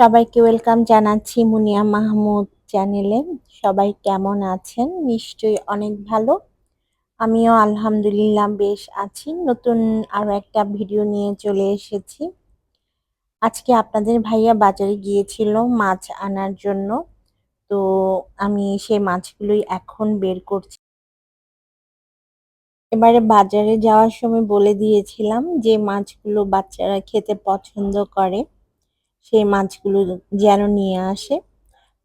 সবাইকে ওয়েলকাম জানাচ্ছি মুনিয়া মাহমুদ চ্যানেলে। সবাই কেমন আছেন? নিশ্চয়ই অনেক ভালো। আমিও আলহামদুলিল্লাহ বেশ আছি। নতুন আরও একটা ভিডিও নিয়ে চলে এসেছি। আজকে আপনাদের ভাইয়া বাজারে গিয়েছিল মাছ আনার জন্য। তো আমি সেই মাছগুলোই এখন বের করছি। এবারে বাজারে যাওয়ার সময় বলে দিয়েছিলাম যে মাছগুলো বাচ্চারা খেতে পছন্দ করে। সেই মাছগুলো যেন নিয়ে আসে।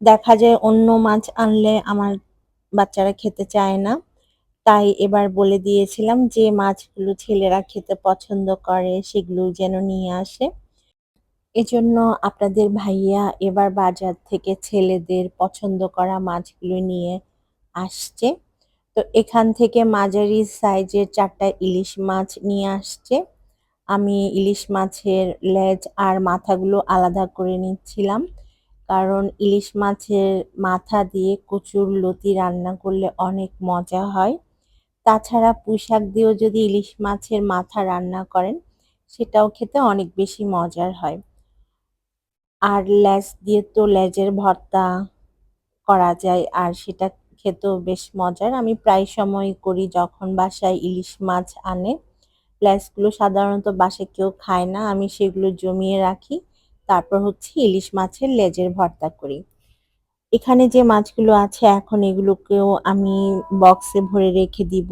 দেখা যায় অন্য মাছ আনলে আমার বাচ্চারা খেতে চায় না। তাই এবার বলে দিয়েছিলাম যে, মাছগুলো ছেলেরা খেতে পছন্দ করে, সেগুলো যেন নিয়ে আসে। এজন্য আপনাদের ভাইয়া এবার বাজার থেকে ছেলেদের পছন্দ করা মাছগুলো নিয়ে আসছে। তো এখান থেকে মাঝারি সাইজের চারটা ইলিশ মাছ নিয়ে আসছে। আমি ইলিশ মাছের লেজ আর মাথাগুলো আলাদা করে নিচ্ছিলাম। কারণ ইলিশ মাছের মাথা দিয়ে কচুর লতি রান্না করলে অনেক মজা হয়। তাছাড়া পুঁইশাক দিয়েও যদি ইলিশ মাছের মাথা রান্না করেন, সেটাও খেতে অনেক বেশি মজার হয়। আর লেজ দিয়ে তো লেজের ভর্তা করা যায় আর সেটা খেতেও বেশ মজার। আমি প্রায় সময় করি যখন বাসায় ইলিশ মাছ আনে। লেজগুলো সাধারণত বাসায় কেউ খায় না, আমি সেগুলো জমিয়ে রাখি। তারপর হচ্ছে ইলিশ মাছের লেজের ভর্তা করি। এখানে যে মাছগুলো আছে, এখন এগুলোকেও আমি বক্সে ভরে রেখে দিব।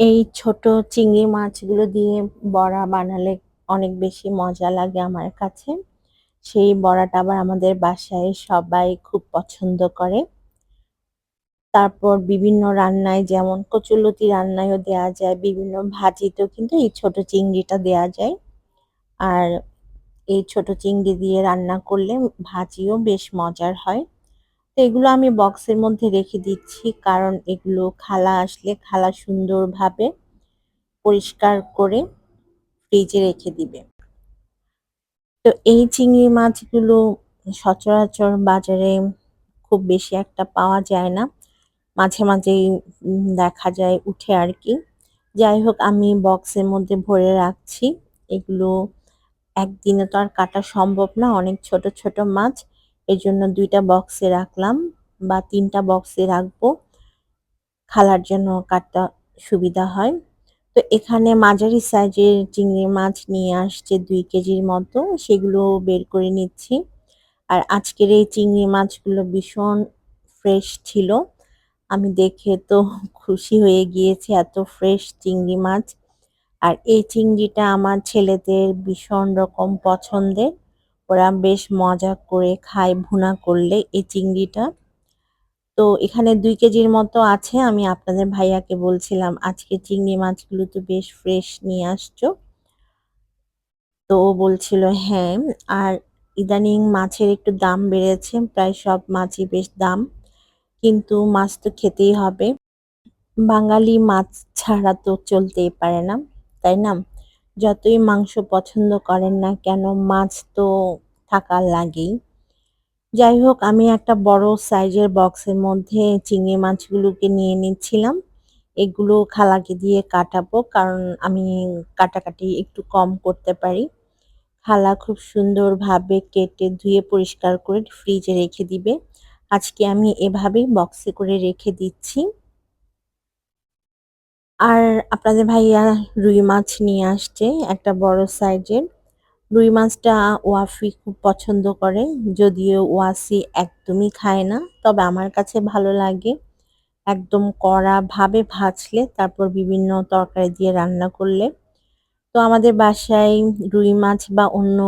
এই ছোট চিংড়ি মাছগুলো দিয়ে বড়া বানালে অনেক বেশি মজা লাগে আমার কাছে। সেই বড়াটা আবার আমাদের বাসায় সবাই খুব পছন্দ করে। তারপর বিভিন্ন রান্নায় যেমন কচুলতি রান্নায়ও দেওয়া যায়, বিভিন্ন ভাজিতেও কিন্তু এই ছোট চিংড়িটা দেওয়া যায়। আর এই ছোট চিংড়ি দিয়ে রান্না করলে ভাজিও বেশ মজার হয়। তো এগুলো আমি বক্সের মধ্যে রেখে দিচ্ছি কারণ এগুলো খালা আসলে খালা সুন্দরভাবে পরিষ্কার করে ফ্রিজে রেখে দিবে। তো এই চিংড়ি মাছগুলো সচরাচর বাজারে খুব বেশি একটা পাওয়া যায় না। মাঝে মাঝেই দেখা যায়, উঠে আর কি। যাই হোক, আমি বক্সের মধ্যে ভরে রাখছি। এগুলো একদিনে তো আর কাটা সম্ভব না, অনেক ছোট ছোট মাছ। এই জন্য দুইটা বক্সে রাখলাম বা তিনটা বক্সে রাখব। খালার জন্য কাটটা সুবিধা হয়। তো এখানে মাঝারি সাইজের চিংড়ি মাছ নিয়ে আসছে দুই কেজির মতো, সেগুলো বের করে নিচ্ছি। আর আজকের এই চিংড়ি মাছগুলো ভীষণ ফ্রেশ ছিল। আমি দেখে তো খুশি হয়ে গিয়েছি, এত ফ্রেশ চিংড়ি মাছ। আর এই চিংড়িটা আমার ছেলেদের ভীষণ রকম পছন্দের। ওরা বেশ মজা করে খায়, ভুনা করলে এই চিংড়িটা। তো এখানে দুই কেজির মতো আছে, আমি আপনাদের ভাইয়াকে বলছিলাম, আজকে চিংড়ি মাছগুলো তো বেশ ফ্রেশ নিয়ে আসছো। তো ও বলছিল হ্যাঁ। আর ইদানিং মাছের একটু দাম বেড়েছে, প্রায় সব মাছই বেশ দাম। কিন্তু মাছ তো খেতেই হবে। বাঙালি মাছ ছাড়া তো চলতেই পারে না, তাই না? যতই মাংস পছন্দ করেন না কেন, মাছ তো থাকার লাগেই। যাই হোক, আমি একটা বড় সাইজের বক্সের মধ্যে চিংড়ি মাছগুলোকে নিয়ে নিচ্ছিলাম। এগুলো খালাকে দিয়ে কাটাবো, কারণ আমি কাটাকাটি একটু কম করতে পারি। খালা খুব সুন্দরভাবে কেটে ধুয়ে পরিষ্কার করে ফ্রিজে রেখে দিবে। আজকে আমি এভাবেই বক্সে করে রেখে দিচ্ছি। আর আপনাদের ভাইয়া রুই মাছ নিয়ে আসছে একটা বড় সাইজের। রুই মাছটা ওয়াফি খুব পছন্দ করে, যদিও ওয়াসি একদমই খায় না, তবে আমার কাছে ভালো লাগে। একদম কড়া ভাবে ভাজলে তারপর বিভিন্ন তরকারি দিয়ে রান্না করলে। তো আমাদের বাসায় রুই মাছ বা অন্য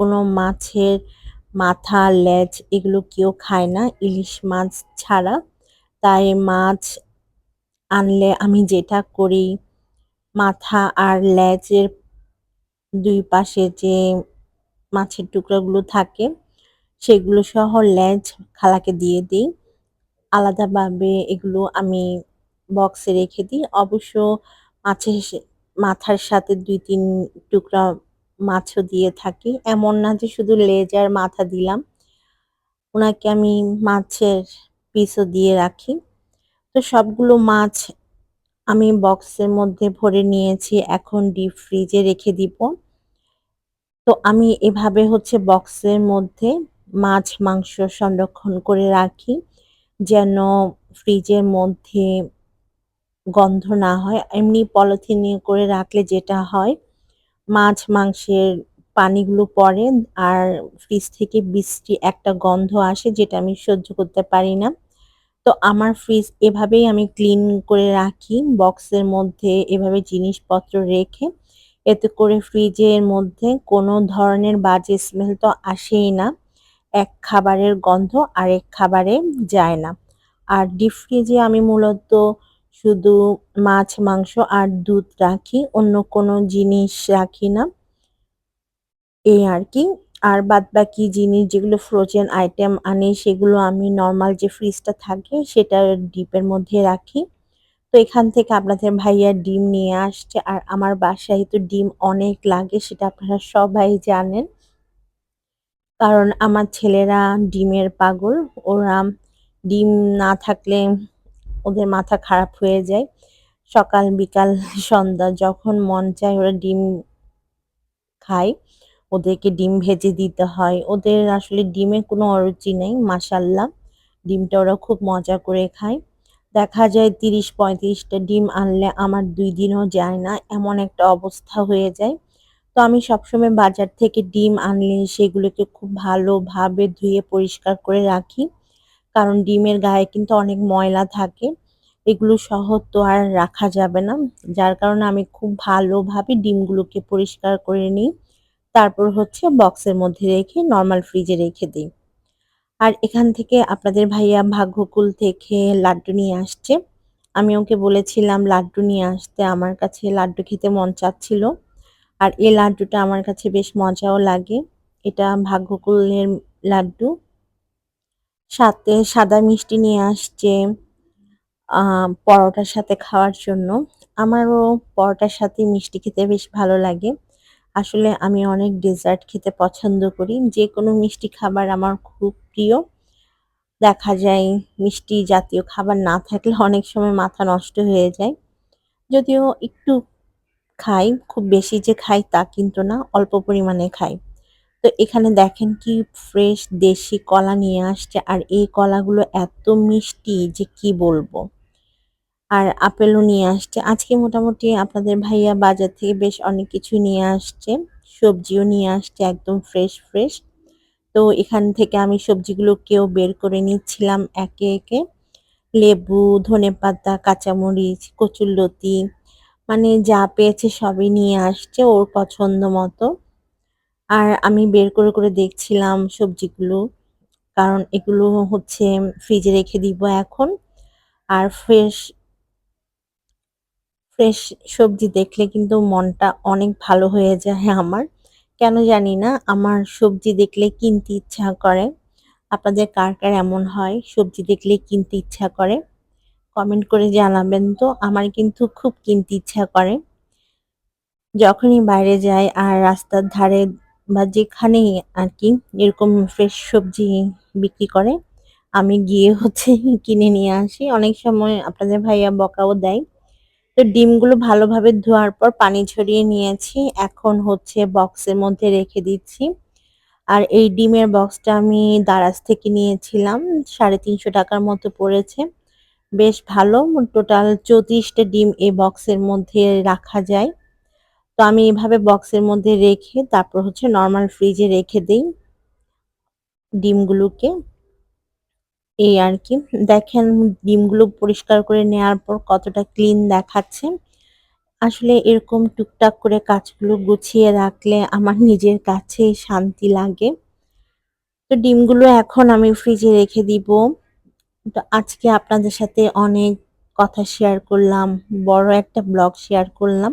কোনো মাছের মাথা, লেজ এগুলো কেউ খায় না। ইলিশ মাছ ছাড়া। তাই মাছ আনলে আমি যেটা করি, মাথা আর লেজের দুই পাশে যে মাছের টুকরোগুলো থাকে, সেগুলো সহ লেজ খালাকে দিয়ে দিই। আলাদাভাবে এগুলো আমি বক্সে রেখে দিই। অবশ্য মাছের মাথার সাথে দুই তিন টুকরা মাছও দিয়ে থাকি। এমন না যে শুধু লেজ আর মাথা দিলাম। ওনাকে আমি মাছের পিসও দিয়ে রাখি। তো সবগুলো মাছ আমি বক্সের মধ্যে ভরে নিয়েছি, এখন ডিপ ফ্রিজে রেখে দিব। তো আমি এভাবে হচ্ছে বক্সের মধ্যে মাছ, মাংস সংরক্ষণ করে রাখি, যেন ফ্রিজের মধ্যে গন্ধ না হয়। এমনি পলিথিনে করে রাখলে যেটা হয় মাছ মাংসের পানিগুলো পড়ে আর ফ্রিজ থেকে বৃষ্টি একটা গন্ধ আসে যেটা আমি সহ্য করতে পারি না। তো আমার ফ্রিজ এভাবেই আমি ক্লিন করে রাখি বক্সের মধ্যে এভাবে জিনিসপত্র রেখে। এতে করে ফ্রিজের মধ্যে কোনো ধরনের বাজে স্মেল তো আসেই না। এক খাবারের গন্ধ আরেক খাবারে যায় না। আর ডিপ ফ্রিজে আমি মূলত শুধু মাছ, মাংস আর দুধ রাখি, অন্য কোনো জিনিস রাখি না। এই আর কি। আর বাদ বাকি জিনিস যেগুলো ফ্রোজেন আইটেম আনি, সেগুলো আমি নর্মাল যে ফ্রিজটা থাকে, সেটা ডিপের মধ্যে রাখি। তো এখান থেকে আপনাদের ভাইয়া ডিম নিয়ে আসছে, আর আমার বাসায় তো ডিম অনেক লাগে, সেটা আপনারা সবাই জানেন। কারণ আমার ছেলেরা ডিমের পাগল, ওরা ডিম না থাকলে ওদের মাথা খারাপ হয়ে যায়। সকাল, বিকাল, সন্ধ্যা যখন মন চায় ওরা ডিম খায়, ওদেরকে ডিম ভেজে দিতে হয়। ওদের আসলে ডিমে কোনো অরুচি নেই মাসাল্লাহ ডিমটা ওরা খুব মজা করে খায়। দেখা যায় তিরিশ, পঁয়ত্রিশটা ডিম আনলে আমার দুই দিনও যায় না, এমন একটা অবস্থা হয়ে যায়। তো আমি সবসময় বাজার থেকে ডিম আনলে সেগুলোকে খুব ভালোভাবে ধুয়ে পরিষ্কার করে রাখি। কারণ ডিমের গায়ে কিন্তু অনেক ময়লা থাকে। এগুলো সহ তো আর রাখা যাবে না। যার কারণে আমি খুব ভালোভাবে ডিমগুলোকে পরিষ্কার করে নিই। তারপর হচ্ছে বক্সের মধ্যে রেখে নর্মাল ফ্রিজে রেখে দিই। আর এখান থেকে আপনাদের ভাইয়া ভাগ্যকুল থেকে লাড্ডু নিয়ে আসছে। আমি ওকে বলেছিলাম, লাড্ডু নিয়ে আসতে। আমার কাছে লাড্ডু খেতে মন চাচ্ছিল। আর এই লাড্ডুটা আমার কাছে বেশ মজাও লাগে। এটা ভাগ্যকুলের লাড্ডু। সাথে সাদা মিষ্টি নিয়ে আসছে পরোটার সাথে খাওয়ার জন্য। আমারও পরোটার সাথে মিষ্টি খেতে বেশ ভালো লাগে। আসলে আমি অনেক ডেজার্ট খেতে পছন্দ করি। যে কোনো মিষ্টি খাবার আমার খুব প্রিয়। দেখা যায় মিষ্টি জাতীয় খাবার না থাকলে অনেক সময় মাথা নষ্ট হয়ে যায়। যদিও একটু খাই, খুব বেশি যে খাই তা কিন্তু না, অল্প পরিমাণে খাই। তো এখানে দেখেন কি ফ্রেশ দেশি কলা নিয়ে আসছে। আর এই কলাগুলো এত মিষ্টি যে কি বলব? আর আপেলও নিয়ে আসছে। আজকে মোটামুটি আপনাদের ভাইয়া বাজার থেকে বেশ অনেক কিছু নিয়ে আসছে। সবজিও নিয়ে আসছে, একদম ফ্রেশ ফ্রেশ তো এখান থেকে আমি সবজিগুলোকেও বের করে নিচ্ছিলাম একে একে। লেবু, ধনে পাতা, কাঁচামরিচ, কচুরলতি মানে যা পেয়েছে সবই নিয়ে আসছে ওর পছন্দ মতো। আর আমি বের করে করে দেখছিলাম সবজিগুলো, কারণ এগুলো হচ্ছে ফ্রিজে রেখে দিব এখন। আর ফ্রেশ ফ্রেশ সবজি দেখলে কিন্তু মনটা অনেক ভালো হয়ে যায় আমার। কেন জানি না, আমার সবজি দেখলে কিনতে ইচ্ছা করে। আপনাদের কার কার এমন হয় সবজি দেখলে কিনতে ইচ্ছা করে? কমেন্ট করে জানাবেন তো, আমার কিন্তু খুব কিনতে ইচ্ছা করে। যখনই বাইরে যাই আর রাস্তার ধারে বা যেখানেই আর কি এরকম ফ্রেশ সবজি বিক্রি করে, আমি গিয়ে হচ্ছে কিনে নিয়ে আসি। অনেক সময় আপনাদের ভাইয়া বকাও দেয়। তো ডিমগুলো ভালোভাবে ধোয়ার পর পানি ঝরিয়ে নিয়েছি। এখন হচ্ছে বক্সের মধ্যে রেখে দিচ্ছি। আর এই ডিমের বক্সটা আমি দারাজ থেকে নিয়েছিলাম। সাড়ে তিনশো টাকার মতো পড়েছে। বেশ ভালো। টোটাল চৌত্রিশটা ডিম এই বক্সের মধ্যে রাখা যায়। তো আমি এভাবে বক্সের মধ্যে রেখে তারপর হচ্ছে নর্মাল ফ্রিজে রেখে দিই ডিমগুলোকে। এই আর কি। দেখেন ডিমগুলো পরিষ্কার করে নেওয়ার পর কতটা ক্লিন দেখাচ্ছে। আসলে এরকম টুকটাক করে কাজগুলো গুছিয়ে রাখলে আমার নিজের কাছে শান্তি লাগে। তো ডিমগুলো এখন আমি ফ্রিজে রেখে দিব। তো আজকে আপনাদের সাথে অনেক কথা শেয়ার করলাম, বড় একটা ব্লগ শেয়ার করলাম।